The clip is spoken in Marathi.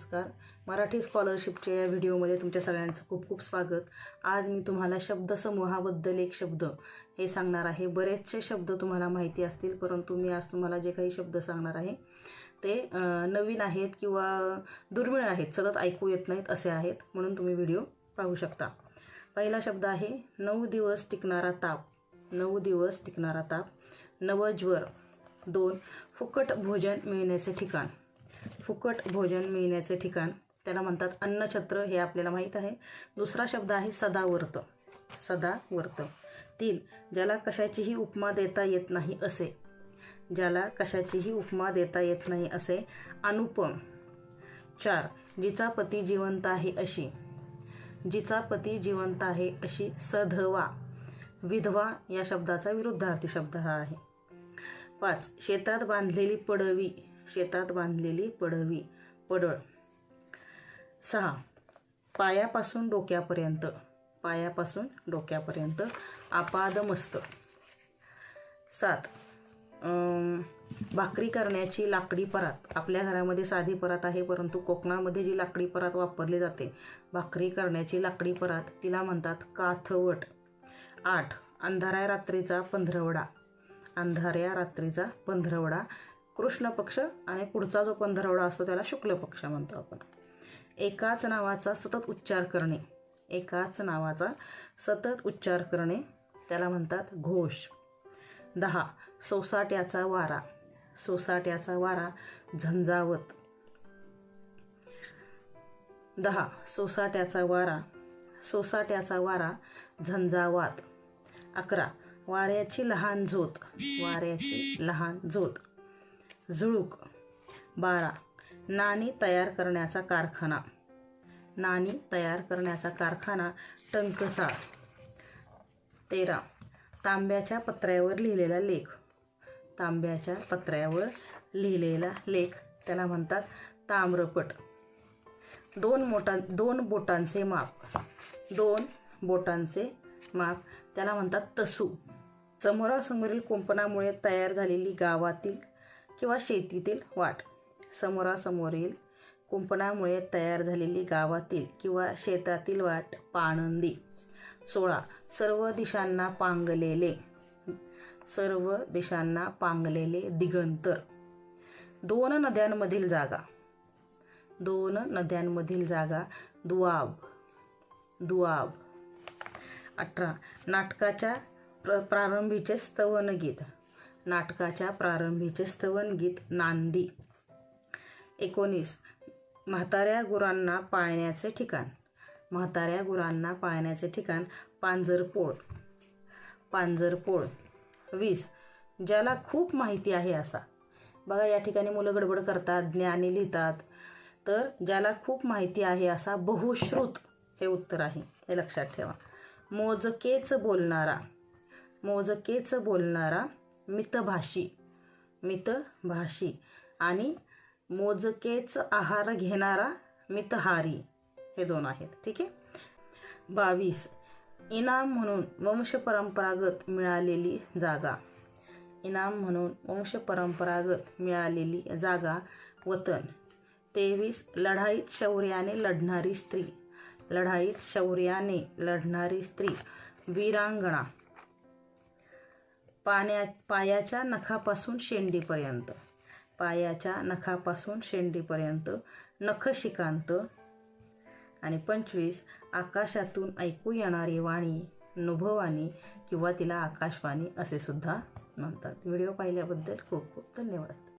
नमस्कार. मराठी स्कॉलरशिपच्या या व्हिडिओमध्ये तुमच्या सगळ्यांचं खूप खूप स्वागत. आज मी तुम्हाला शब्दसमूहाबद्दल एक शब्द हे सांगणार आहे. बरेचसे शब्द तुम्हाला माहिती असतील परंतु मी आज तुम्हाला जे काही शब्द सांगणार आहे ते नवीन आहेत किंवा दुर्मिळ आहेत सतत ऐकू येत नाहीत असे आहेत म्हणून तुम्ही व्हिडिओ पाहू शकता. पहिला शब्द आहे नऊ दिवस टिकणारा ताप. नऊ दिवस टिकणारा ताप. नवज्वर. दोन फुकट भोजन मिळण्याचे ठिकाण. फुकट भोजन मिळण्याचे ठिकाण त्याला म्हणतात अन्नछत्र हे आपल्याला माहीत आहे. दुसरा शब्द आहे सदावर्त. सदावर्त. तीन ज्याला कशाचीही उपमा देता येत नाही असे. ज्याला कशाचीही उपमा देता येत नाही असे. अनुपम. चार जिचा पती जिवंत आहे अशी. जिचा पती जिवंत आहे अशी सधवा. विधवा या शब्दाचा विरुद्धार्थी शब्द हा आहे. पाच शेतात बांधलेली पडवी. शेतात बांधलेली पडवी पडळ. सहा. पायापासून डोक्यापर्यंत पायापासून डोक्यापर्यंत आपादमस्त सात. भाकरी करण्याची लाकडी परात. आपल्या घरामध्ये साधी परात आहे परंतु कोकणामध्ये जी लाकडी परात वापरली जाते भाकरी करण्याची लाकडी परात तिला म्हणतात काथवट. आठ. अंधाऱ्या रात्रीचा पंधरवडा. अंधाऱ्या रात्रीचा पंधरवडा. कृष्ण पक्ष आणि पुढचा जो पंधरवडा असतो त्याला शुक्ल पक्ष म्हणतो आपण. एकाच नावाचा सतत उच्चार करणे. एकाच नावाचा सतत उच्चार करणे त्याला म्हणतात घोष. दहा सोसाट्याचा वारा. सोसाट्याचा वारा झंझावत. दहा सोसाट्याचा वारा. सोसाट्याचा वारा झंझावात. अकरा वाऱ्याची लहान झोत. वाऱ्याची लहान झोत. झुळूक. बारा. नाणी तयार करण्याचा कारखाना. नाणी तयार करण्याचा कारखाना टंकसाळ. तेरा. तांब्याच्या पत्र्यावर लिहिलेला लेख. तांब्याच्या पत्र्यावर लिहिलेला लेख. त्याला म्हणतात ताम्रपट. दोन मोठा दोन बोटांचे माप. दोन बोटांचे माप. त्याला म्हणतात तसू. समोरासमोरील कुंपणामुळे तयार झालेली गावातील किंवा शेतीतील वाट. समोरासमोरील कुंपणामुळे तयार झालेली गावातील किंवा शेतातील वाट पाणंदी. सोळा. सर्व दिशांना पांगलेले सर्व दिशांना पांगलेले दिगंतर. दोन नद्यांमधील जागा. दोन नद्यांमधील जागा. दुआब. दुआब. अठरा. नाटकाच्या प्र प्रारंभीचे स्तवन गीत नाटकाच्या प्रारंभीचे स्तवन गीत नांदी. एकोणीस. म्हाताऱ्या गुरांना पाळण्याचे ठिकाण. म्हाताऱ्या गुरांना पाळण्याचे ठिकाण पांजरपोळ पांजरपोळ वीस. ज्याला खूप माहिती आहे असा. बघा या ठिकाणी मुलं गडबड करतात ज्ञानी लिहितात. तर ज्याला खूप माहिती आहे असा बहुश्रुत हे उत्तर आहे. हे लक्षात ठेवा. मोजकेच बोलणारा. मोजकेच बोलणारा मितभाषी मितभाषी आणि मोजकेच आहार घेणारा मितहारी हे दोन आहेत ठीक आहे? बावीस. इनाम म्हणून वंशपरंपरागत मिळालेली जागा. इनाम म्हणून वंशपरंपरागत मिळालेली जागा वतन. तेवीस. लढाईत शौर्याने लढणारी स्त्री. लढाईत शौर्याने लढणारी स्त्री. वीरांगणा. पाण्या पायाच्या नखापासून शेंडीपर्यंत. पायाच्या नखापासून शेंडीपर्यंत. नखशिकांत. आणि पंचवीस आकाशातून ऐकू येणारी वाणी अनुभवानी किंवा तिला आकाशवाणी असे सुद्धा म्हणतात. व्हिडिओ पाहिल्याबद्दल खूप खूप धन्यवाद.